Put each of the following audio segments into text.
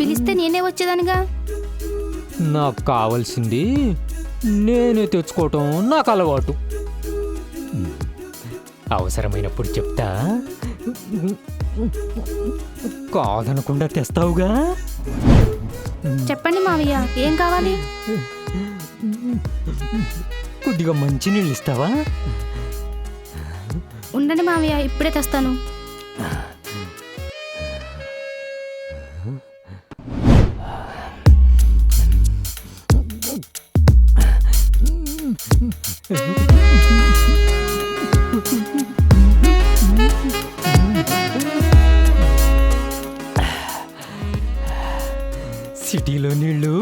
పిలిస్తే నేనే వచ్చేదానిగా? నాకు కావాల్సింది నేనే తెచ్చుకోవటం నాకు అలవాటు. అవసరమైనప్పుడు చెప్తా. కాదనకుండా తెస్తావుగా? చెప్పండి మావయ్య ఏం కావాలి? కొద్దిగా మంచి నీళ్ళు ఇస్తావా? ఉండండి మావయ్య ఇప్పుడే తెస్తాను. సిటీలో నీళ్ళు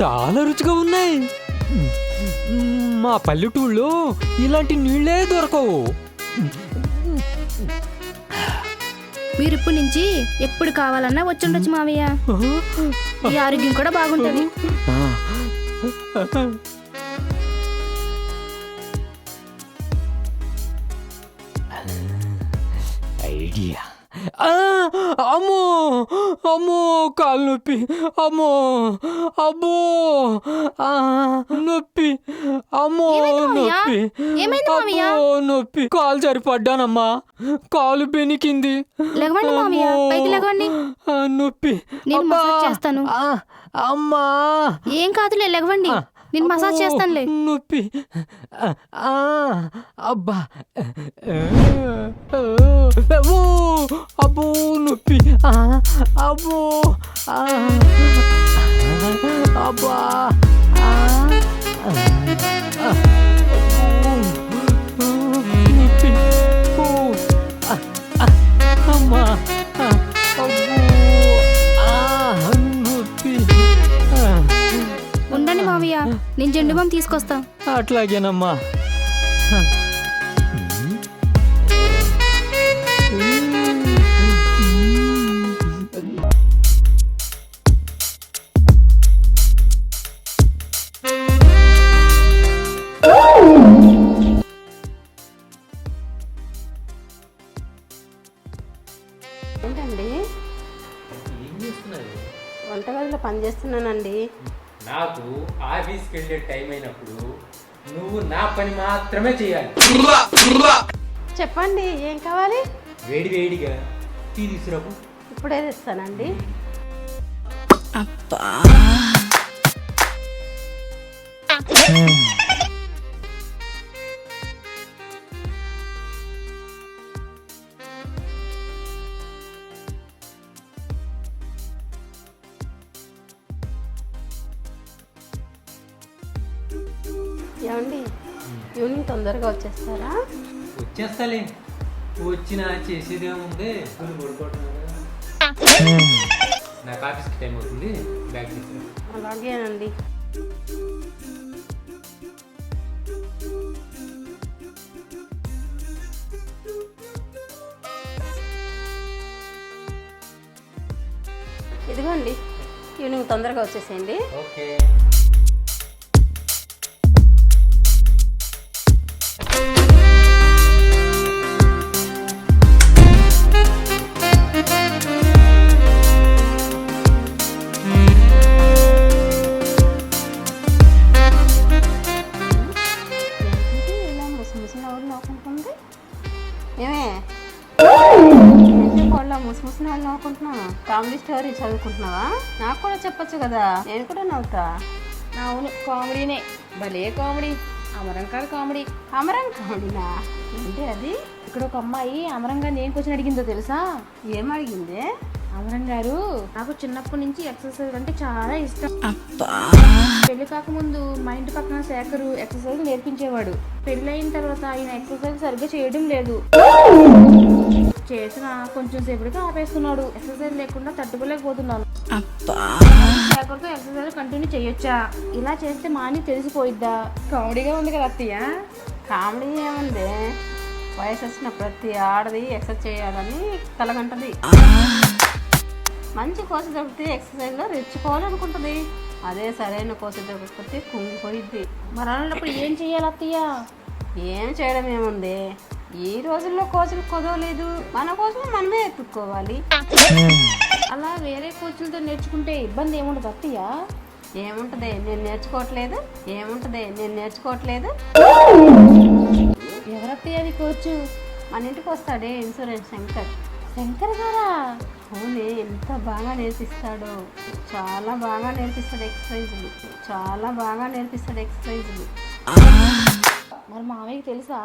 చాలా రుచిగా ఉన్నాయి. మా పల్లెటూళ్ళలో ఇలాంటి నీళ్ళే దొరకవు. మీరు ఇప్పటి నుంచి ఎప్పుడు కావాలన్నా వచ్చి ఉండొచ్చు మావయ్య ఈ ఆరోగ్యం కూడా బాగుంటుంది. ఐడియా. అమ్మో అమ్మో కాలు నొప్పి అమ్మో ఆ, నొప్పి అమ్మో? నొప్పి? అబ్బో, నొప్పి కాలు సరిపడ్డానమ్మా కాలు బెనికింది అమ్మో, నొప్పి నేను చేస్తాను. ఆ, అమ్మా ఏం కాదులే లెగవండి నేను మసాజ్ అబ్బో, చేస్తానులే. నొప్పి. అబ్బా. ఓ, అబ్బో నొప్పి. అబ్బో అబ్బా. అబ్బో, మావయ్య నేను జెండు బామ్ తీసుకొస్తా. అట్లాగేనమ్మా. ఏంటండి? వంటగదిలో పని చేస్తున్నానండి. నాకు ఆఫీస్కి వెళ్ళే టైం అయినప్పుడు నువ్వు నా పని మాత్రమే చేయాలి. చెప్పండి ఏం కావాలి? వేడి వేడిగా టీ తీసుకురాకు. ఇప్పుడే తెస్తానండి. ఏమండి? ఈవినింగ్ తొందరగా వచ్చేస్తారా? వచ్చేస్తాలే. వచ్చినా చేసేదేముంది కొన్ని పడుకోవటం నాకు ఆఫీస్కి టైం అవుతుంది. బ్యాగ్ అలాగేనండి. ఇదిగోండి. ఈవినింగ్ తొందరగా వచ్చేసేయండి. ఓకే. కామెడీ స్టోరీ చదువుకుంటున్నావా? నాకు కూడా చెప్పొచ్చు కదా. నేను కూడా నవ్వుతా. అవును కామెడీనే. భలే కామెడీ. అమరం కాదు కామెడీ. అమరం కామెడీనా? ఏంటి అది? ఇక్కడ ఒక అమ్మాయి అమరం గారిని ఏం క్వశ్చన్ అడిగిందో తెలుసా? ఏం అడిగింది? అమరం గారు నాకు చిన్నప్పటి నుంచి ఎక్సర్సైజ్ అంటే చాలా ఇష్టం. పెళ్ళి కాకముందు మా ఇంటి పక్కన శేఖరు ఎక్సర్సైజ్ నేర్పించేవాడు. పెళ్ళి అయిన తర్వాత ఆయన ఎక్సర్సైజ్ సరిగ్గా చేయడం లేదు. చేసిన కొంచెం సేపటికి ఆపేస్తున్నాడు. ఎక్సర్సైజ్ లేకుండా తట్టుకోలేకపోతున్నాను. శేఖర్తో ఎక్సర్సైజ్ కంటిన్యూ చేయొచ్చా? ఇలా చేస్తే మాని తెలిసిపోయిద్దా? కామెడీగా ఉంది కదా అత్తయ్య. కామెడీ ఏముంది? వయసు వచ్చిన ప్రతి ఆడది ఎక్సర్సైజ్ చేయాలని కలగంటది మంచి కోస దొరికితే ఎక్సర్సైజ్లో రెచ్చుకోవాలనుకుంటుంది అదే సరైన కోస దొరికితే కుంగిపోయిద్ది. మరి అలాంటప్పుడు ఏం చెయ్యాలి అత్తయ్య? ఏం చేయడం ఏముంది? ఈ రోజుల్లో కోచులు కుదవలేదు. మన కోసం మనమే ఎత్తుక్కోవాలి. అలా వేరే కోచ్లతో నేర్చుకుంటే ఇబ్బంది ఏముండదు అత్తయ్య? ఏముంటది? నేను నేర్చుకోవట్లేదు. ఏముంటది? నేను నేర్చుకోవట్లేదు. ఎవరత్తయ్య అది కోచ్? మన ఇంటికి వస్తాడే ఇన్సూరెన్స్ శంకర్. శంకర్ గారా? అవునే ఎంత బాగా నేర్పిస్తాడో. చాలా బాగా నేర్పిస్తాడు ఎక్సర్సైజులు. చాలా బాగా నేర్పిస్తాడు ఎక్సర్సైజులు. మరి మామయ్యకి తెలుసా?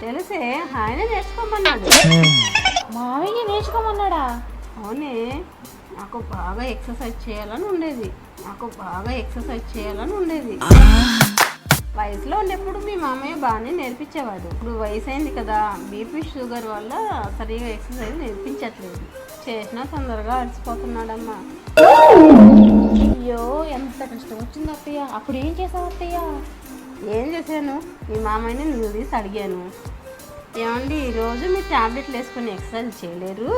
తెలిసే ఆయనే నేర్చుకోమన్నాడు. మామయ్య నేర్చుకోమన్నాడా? అవునే నాకు బాగా ఎక్సర్సైజ్ చేయాలని ఉండేది. నాకు బాగా ఎక్సర్సైజ్ చేయాలని ఉండేది. వయసులో ఉన్నప్పుడు మీ మామయ్య బాగానే నేర్పించేవాడు. ఇప్పుడు వయసు అయింది కదా బీపీ షుగర్ వల్ల సరిగా ఎక్సర్సైజ్ నేర్పించట్లేదు. చేసినా తొందరగా అలసిపోతున్నాడమ్మా. అయ్యో ఎంత కష్టం వచ్చింది అత్తయ్య. అప్పుడు ఏం చేసావు అత్తయ్య? ఏం చేశాను? మీ మామయ్యని నిలదీసి అడిగాను. ఏమండి రోజు మీరు టాబ్లెట్లు వేసుకొని ఎక్సర్సైజ్ చేయలేరు?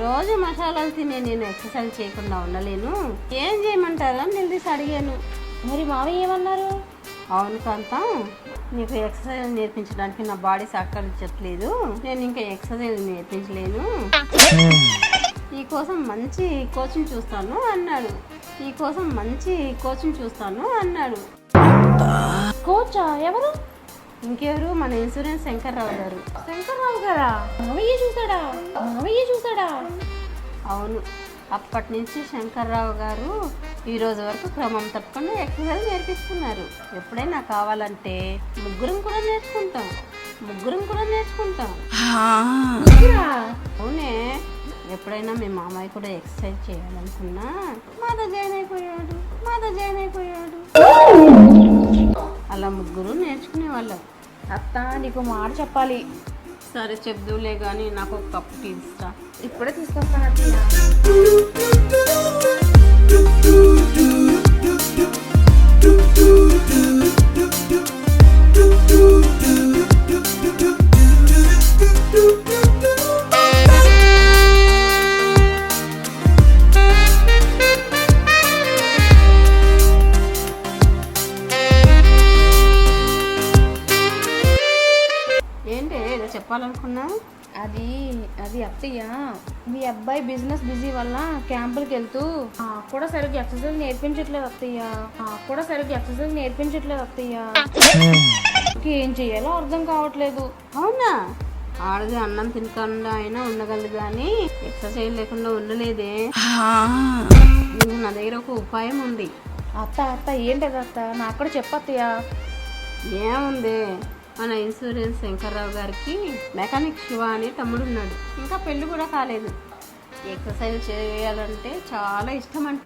రోజు మసాలాలు తినే నేను ఎక్సర్సైజ్ చేయకుండా ఉండలేను. ఏం చేయమంటారు అని నిలదీసి అడిగాను. మరి మామయ్య ఏమన్నారు? అవును కాంతం నీకు ఎక్సర్సైజ్ నేర్పించడానికి నా బాడీ సహకరించట్లేదు నేను ఇంకా ఎక్సర్సైజ్ నేర్పించలేను. నీకోసం మంచి కోచింగ్ చూస్తాను అన్నాడు. నీకోసం మంచి కోచింగ్ చూస్తాను అన్నాడు. కోచా? ఎవరు? ఇంకెవరు? మన ఇన్సూరెన్స్ శంకర్రావు గారు. శంకర్రావు గారా? మామయ్య చూసాడా మామయ్య చూసాడా అవును. అప్పటి నుంచి శంకర్రావు గారు ఈ రోజు వరకు క్రమం తప్పకుండా ఎక్సర్సైజ్ నేర్పిస్తున్నారు. ఎప్పుడైనా కావాలంటే ముగ్గురం కూడా నేర్చుకుంటాం. ముగ్గురం కూడా నేర్చుకుంటాం? అవునే. ఎప్పుడైనా మీ మామయ్య కూడా ఎక్సర్సైజ్ చేయాలనుకున్నా మాతో జాయిన్ అయిపోయాడు. మాతో జాయిన్ అయిపోయాడు. అలా ముగ్గురు నేర్చుకునేవాళ్ళం. అత్త నీకు మాట చెప్పాలి. సరే చెప్దులే కానీ నాకు ఒక కప్పు టీ ఇస్తా ఇప్పుడే తీసుకొస్తాను అత్తయ్య చెప్పాలనుకున్నా అది అది అత్తయ్య. మీ అబ్బాయి బిజినెస్ బిజీ వల్ల క్యాంపులకి వెళ్తూ కూడా సరిగ్గా ఎక్సర్సైజ్ నేర్పించట్లేదు అత్తయ్య. కూడా సరిగ్గా ఎక్సర్సైజ్ నేర్పించట్లేదు అత్తయ్య. ఏం చేయాలో అర్థం కావట్లేదు. అవునా? ఆడది అన్నం తినకుండా అయినా ఉండగలదు కానీ ఎక్సర్సైజ్ లేకుండా ఉండలేదే. నా దగ్గర ఒక ఉపాయం ఉంది. అత్త అత్త ఏంటది అత్త? నాకు కూడా చెప్పత్తయ్య ఏముంది? మన ఇన్సూరెన్స్ శంకర్రావు గారికి మెకానిక్ శివ అనే తమ్ముడు ఉన్నాడు ఇంకా పెళ్ళి కూడా కాలేదు. ఎక్సర్సైజ్ చేయాలంటే చాలా ఇష్టం అంట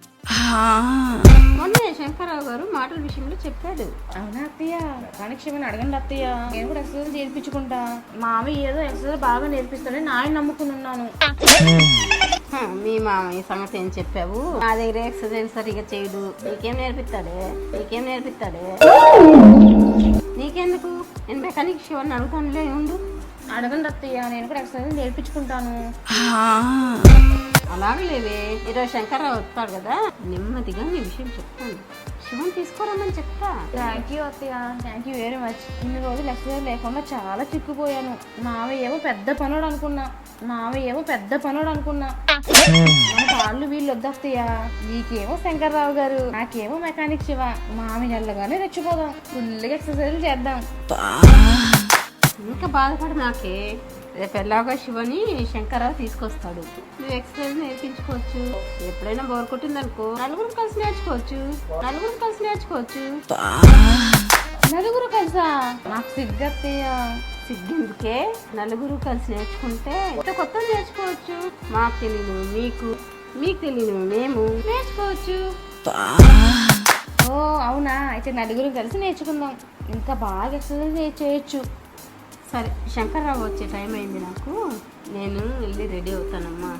మొన్నే శంకర్రావు గారు మాటల విషయంలో చెప్పాడు. అవునా అత్తయ్య? కానిక్షేమని అడగండి అత్తయ్య. నేను కూడా ఎక్సర్సైజ్ నేర్పించుకుంటా. మామయ్య ఏదో ఎక్సర్సైజ్ బాగా నేర్పిస్తాడని నాయన నమ్ముకుని ఉన్నాను. మీ మామయ్య సంగతి ఏం చెప్పావు? నా దగ్గర ఎక్సర్సైజ్ సరిగా చేయడు. నీకేం నేర్పిస్తాడే? నీకేం నేర్పిస్తాడే? నీకెందుకు? నేను మెకానిక్ శివని అడుగుతానులే ఉండు. అడగండి అత్తయ్య నేను కూడా ఎక్సర్సైజ్ నేర్పించుకుంటాను. అలాగే లేవే ఈరోజు శంకర్రావు వస్తాడు కదా. నెమ్మదిగా నీ విషయం చెప్తాను. శివన్ తీసుకోరమ్మని చెప్తా థ్యాంక్ యూ అత్తయ్య. థ్యాంక్ యూ వెరీ మచ్ ఇన్ని రోజులు ఎక్సర్సైజ్ లేకుండా చాలా చిక్కుపోయాను మావయ్య ఏమో పెద్ద పనుడు అనుకున్నా. మావయ్య ఏమో పెద్ద పనుడు అనుకున్నా. మన వాళ్ళు వీళ్ళు వద్దత్తయ్య నీకేమో శంకర్రావు గారు. నాకేమో మెకానిక్ శివ. మామి నెల్లగానే తెచ్చిపోదాం ఫుల్గా ఎక్సర్సైజ్ చేద్దాం. ఇంకా బాధపడి నాకే. రేపు ఎలాగో శివని శంకర తీసుకొస్తాడు. నువ్వు ఎక్సర్సైజ్ నేర్పించుకోవచ్చు. ఎప్పుడైనా బోర్ కొట్టిందనుకో నలుగురు కలిసి నేర్చుకోవచ్చు. నలుగురు కలిసి నేర్చుకోవచ్చు. నలుగురు కలిసా? నాకు సిగ్గత్తయ్య సిగ్గిందుకే నలుగురు కలిసి నేర్చుకుంటే కొత్త కొత్త నేర్చుకోవచ్చు. మాకు తెలియదు మీకు మీకు తెలియదు మేము నేర్చుకోవచ్చు. ఓ అవునా? అయితే నలుగురు కలిసి నేర్చుకుందాం. ఇంకా బాగా ఎక్సర్సైజ్ చేయొచ్చు సరే శంకర్రావు వచ్చే టైం అయింది నాకు నేను వెళ్ళి రెడీ అవుతానమ్మా